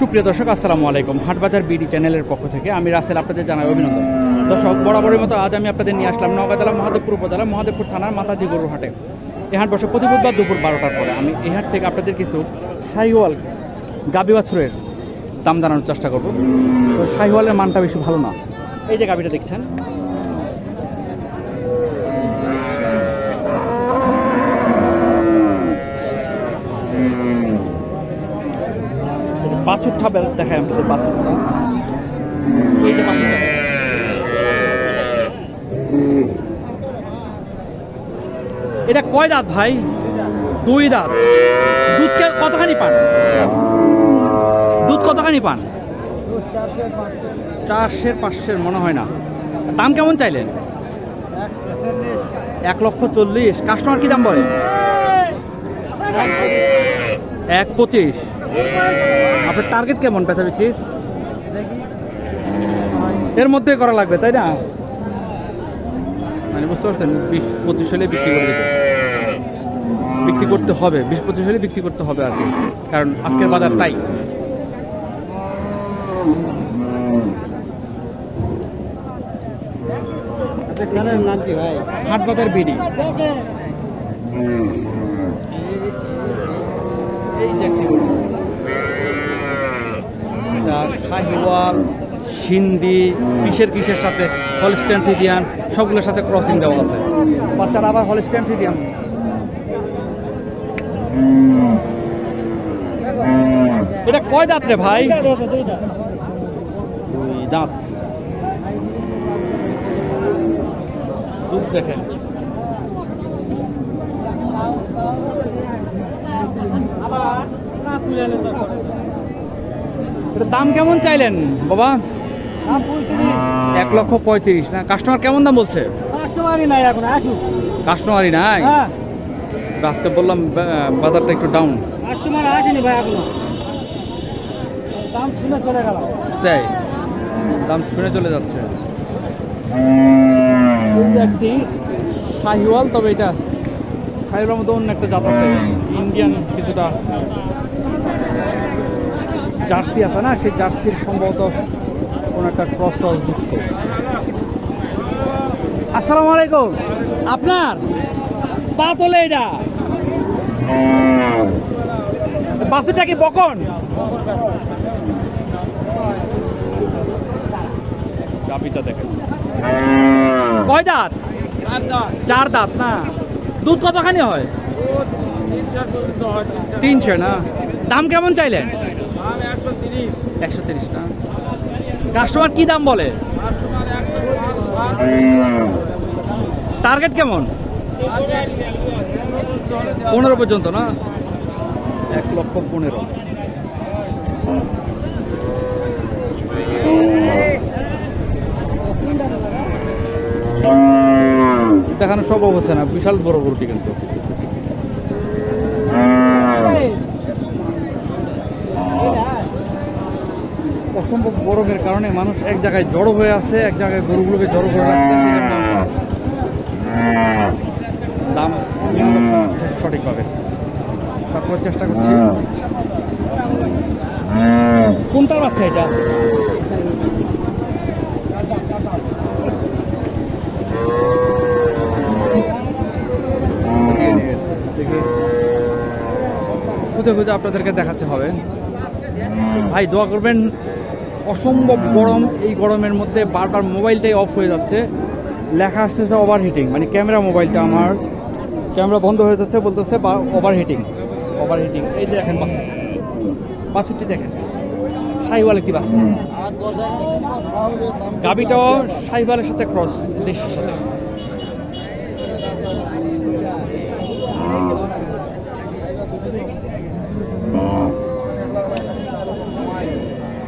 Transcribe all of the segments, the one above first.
সুপ্রিয় দর্শক, আসসালামু আলাইকুম। হাটবাজার বিডি চ্যানেলের পক্ষ থেকে আমি রাসেল আপনাদের জানাই অভিনন্দন। দর্শক, বরাবরের মতো আজ আমি আপনাদের নিয়ে আসলাম নওগাঁ জেলা মহাদেবপুর উপজেলা মহাদেবপুর থানার মাতাজি গরুর হাটে। এই হাট বসে প্রতি বুধবার দুপুর বারোটার পরে। আমি এ হাট থেকে আপনাদের কিছু শাহিওয়াল গাবি বাছুরের দাম জানানোর চেষ্টা করব। তো শাহিওয়ালের মানটা বেশি ভালো না। এই যে গাবিটা দেখছেন বাছুরটা দেখায় আপনাদের বাছুরটা। এটা কয় দাঁত ভাই? দুই দাঁত। দুধ কতখানি পান? দুধ কতখানি পান? চারশের পাঁচশের মনে হয় না। দাম কেমন চাইলেন? এক লক্ষ চল্লিশ। কাস্টমার কি দাম বলে? এক পঁচিশ। আপনার টার্গেট কেমন বেচা বিক্রির এর মধ্যে করা লাগবে তাই না? মানে বুঝতে পারছেন বিশ পঁচিশ হলে বিক্রি করে দিতে। বিক্রি করতে হবে বিশ পঁচিশ হলে বিক্রি করতে হবে আর কি কারণ আজকের বাজার তাই। চ্যানেলের নাম কি ভাই? হাট বাজার বিডি। এই শাহিওয়াল সিন্ধি কিসের কিসের সাথে হলস্ট্যান্ড ফিজিয়ান সবগুলোর সাথে ক্রসিং দেওয়া আছে। বাচ্চারা আবার হলস্ট্যান্ড ফিজিয়ান এটা কয় দাঁত রে ভাই? দুই দাঁত দুধ দেখেন। এটার দাম কেমন চাইলেন বাবা? এক লক্ষ পঁয়ত্রিশ। না কাস্টমার কেমন দাম বলছে? কাস্টমারই নাই এখন আসুক। কাস্টমারই নাই? হ্যাঁ। আজকে বললাম বাজারটা একটু ডাউন কাস্টমার আসেনি ভাই এখনও। দাম শুনে চলে গেল। তাই? দাম শুনে চলে যাচ্ছে। একটি তবে এটা শাহিওয়ালের মধ্যে অন্য একটা জাত আছে। ইন্ডিয়ান কিছুটা। জার্সি আছে না সেই জার্সির সম্ভবত কোনো একটা ক্রস টস যুক্ত আসসালামু আলাইকুম। আপনার পা তোলে এটা বাসুটা কি বকন? দেখেন। কয় দাঁত? চার দাঁত না। দুধ কতখানি হয়? তিনশো না। দাম কেমন চাইলেন? একশো কাস্টমার কি দাম বলে? টার্গেট কেমন? পনেরো পর্যন্ত, না? এক লক্ষ পনেরো। দেখানো সম্ভব হচ্ছে না, বিশাল বড় গরুটি কিন্তু। অসম্ভব গরমের কারণে মানুষ এক জায়গায় জড়ো হয়ে আছে, এক জায়গায় গরুগুলোকে জড়ো করে রাখছে দাম সঠিকভাবে তারপর চেষ্টা করছি। কোনটার বাচ্চা এটা? খুঁজে খুঁজে আপনাদেরকে দেখাতে হবে। ভাই, দোয়া করবেন অসম্ভব গরম এই গরমের মধ্যে বারবার মোবাইলটাই অফ হয়ে যাচ্ছে। লেখা আসতেছে ওভার হিটিং মানে ক্যামেরা মোবাইলটা আমার। ক্যামেরা বন্ধ হয়ে যাচ্ছে বলতেছে ওভার হিটিং ওভার হিটিং এই যে দেখেন বাছুর বাছুরটি দেখেন। সাইওয়াল একটি বাছুর। গাবিটাও সাইওয়ালের সাথে ক্রস দেশের সাথে।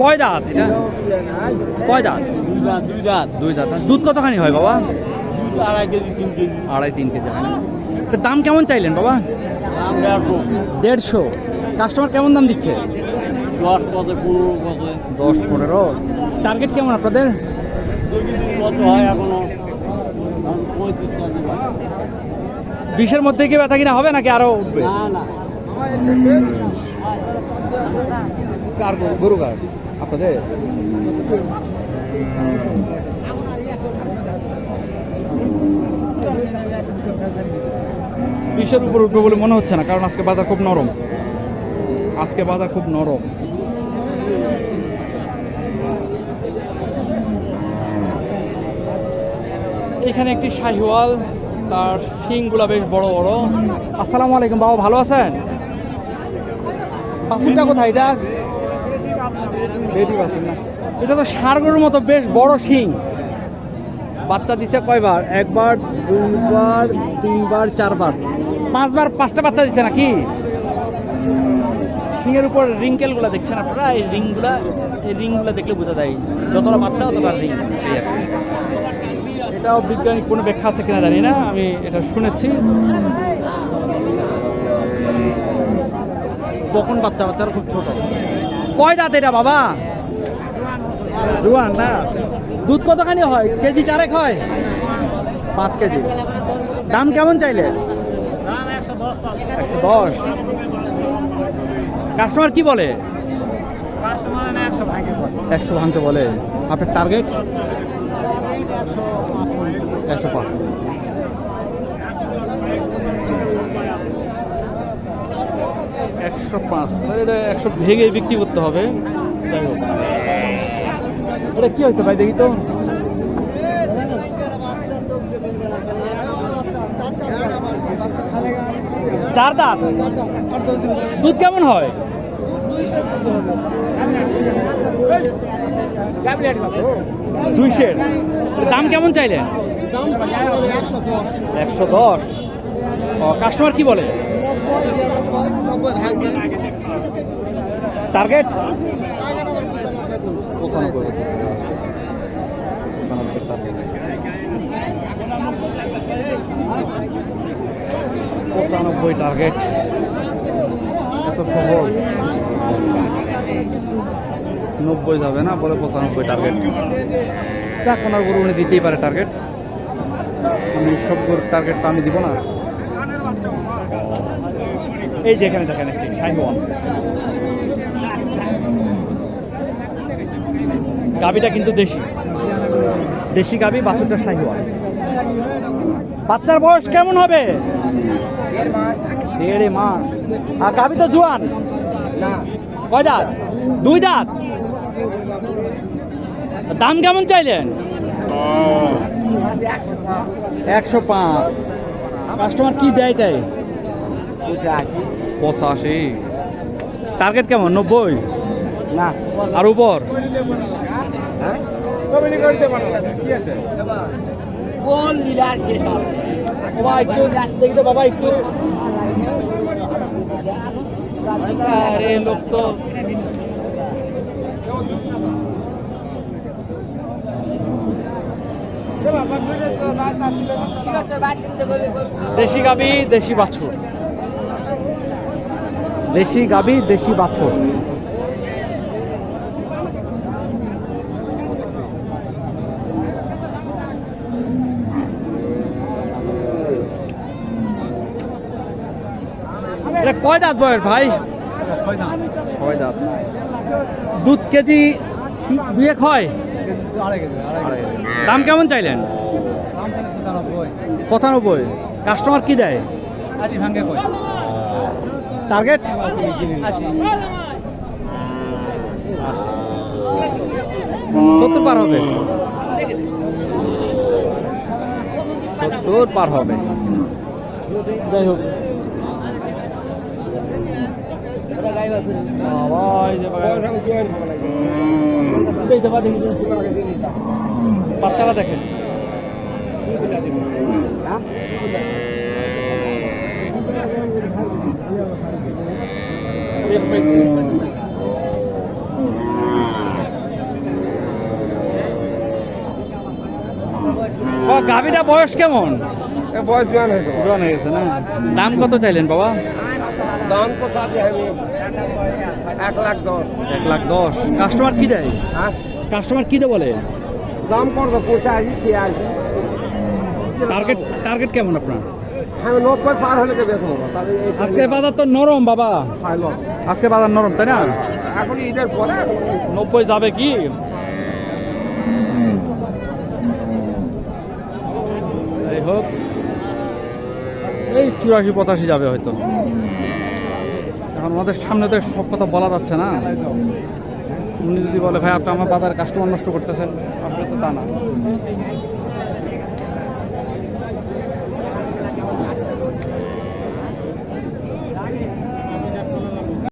কয় দাঁত এটা? কয় দাঁত? দুই রাত দুই দাঁত। দুধ কতখানি হয় বাবা? আড়াই কেজি তিন কেজি। আড়াই তিন কেজি হয় না? তো দাম কেমন চাইলেন বাবা? দাম দেড়শো। দেড়শো। কাস্টমার কেমন দাম দিচ্ছে? দশ পনেরো দশ পনেরো। টার্গেট কেমন আপনাদের? কত হয় এখনও? বিশের মধ্যে কি ব্যথা কিনা হবে নাকি আরও উঠবে? না গরু? গরু কার? আপনাদের? বিশের উপর উঠবে বলে মনে হচ্ছে না, কারণ আজকে বাজার খুব নরম। আজকে বাজার খুব নরম। এখানে একটি শাহিওয়াল, তার শিংগুলা বেশ বড় বড়। আসসালামু আলাইকুম বাবা, ভালো আছেন? কোথায়? এটা এটা তো ষাঁড় মতো, বেশ বড় শিং। বাচ্চা দিছে কয়বার? একবার, দুইবার, তিনবার, চারবার। পাঁচবার, পাঁচটা বাচ্চা দিছে নাকি? শিংয়ের উপর রিঙ্কেলগুলো দেখছেন আপনারা? এই রিংগুলা, এই রিংগুলো দেখলে বোঝা যায় যতটা বাচ্চা, ততটা রিং। এটাও বিজ্ঞানিক কোনো ব্যাখ্যা আছে কিনা জানি না, আমি এটা শুনেছি। কখন বাচ্চা, বাচ্চারা খুব ছোট? কয় দাঁত এটা বাবা? জোয়ান না? দুধ কতখানি হয়? কেজি চারেক হয়? পাঁচ কেজি। দাম কেমন চাইলে? দশ। কাস্টমার কি বলে? একশো ভাঙতে বলে। আপনার টার্গেট একশো পাঁচ। একশো পাঁচ। তাহলে এটা একশো ভেঙে বিক্রি করতে হবে। যাই হোক। এটা কি হয়েছে ভাই দেখি তো। চার দাঁত? দুধ কেমন হয়? দুইশের। দাম কেমন চাইলেন? একশো দশ। কাস্টমার কি বলে? টার্গেট পঁচানব্বই পঁচানব্বই টার্গেট এত সহজ। নব্বই যাবে না, বলে পঁচানব্বই টার্গেট যাক, ওনার গরু উনি দিতেই পারে টার্গেট আমি সব টার্গেট তো আমি দিব না। এই যেখানে দেখেন একটি গাবিটা কিন্তু দেশি। দেশি গাবি বাছুরটা শাহিওয়াল বাচ্চার বয়স কেমন হবে? দেড়ে মাস। আর গাবি তো জোয়ান। কয় দাঁত? দুই দাঁত? দাম কেমন চাইলেন? একশো পাঁচ। কাস্টমার কি দেয় তাই? পঁচাশি। টার্গেট কেমন? নব্বই? না। আর উপর? তো বাবা একটু। লোক তো দেশি গাবি দেশি বাছুর। দেশি গাবি দেশি বাছুর। কয় দাঁত বয়স ভাই? ছয় দাঁত। দুধ কেজি দুয়েক হয়? দাম কেমন চাইলেন? পঁচানব্বই। কাস্টমার কি দেয়? টার্গেট? সত্তর পার হবে। সত্তর পার হবে। যাই হোক। বাবা, বাচ্চারা দেখেন। ও গাভিটা বয়স কেমন? বয়স জোয়ান হয়েছে। জোয়ান হয়ে গেছে না? দাম কত চাইলেন বাবা? দাম তো চাতে আমি এক লাখ দশ। এক লাখ দশ। কাস্টমার কি দেয়? হ্যাঁ? কাস্টমার কি দেয় বলে? দাম করব পঁচাশি ছিয়াশি। টার্গেট টার্গেট কেমন আপনার? আমি নব্বই পার হলে বেশ আজকে বাজার তো নরম বাবা। আজকে বাজার নরম তাই না? এখন ঈদের পরে নব্বই যাবে কি? হোক। এই চুরাশি পঁচাশি যাবে হয়তো। এখন আমাদের সামনে তো সব কথা বলা যাচ্ছে না। উনি যদি বলে, ভাই, আপনি আমার বাজার কাস্টমার নষ্ট করতেছেন, আসলে তো তা না।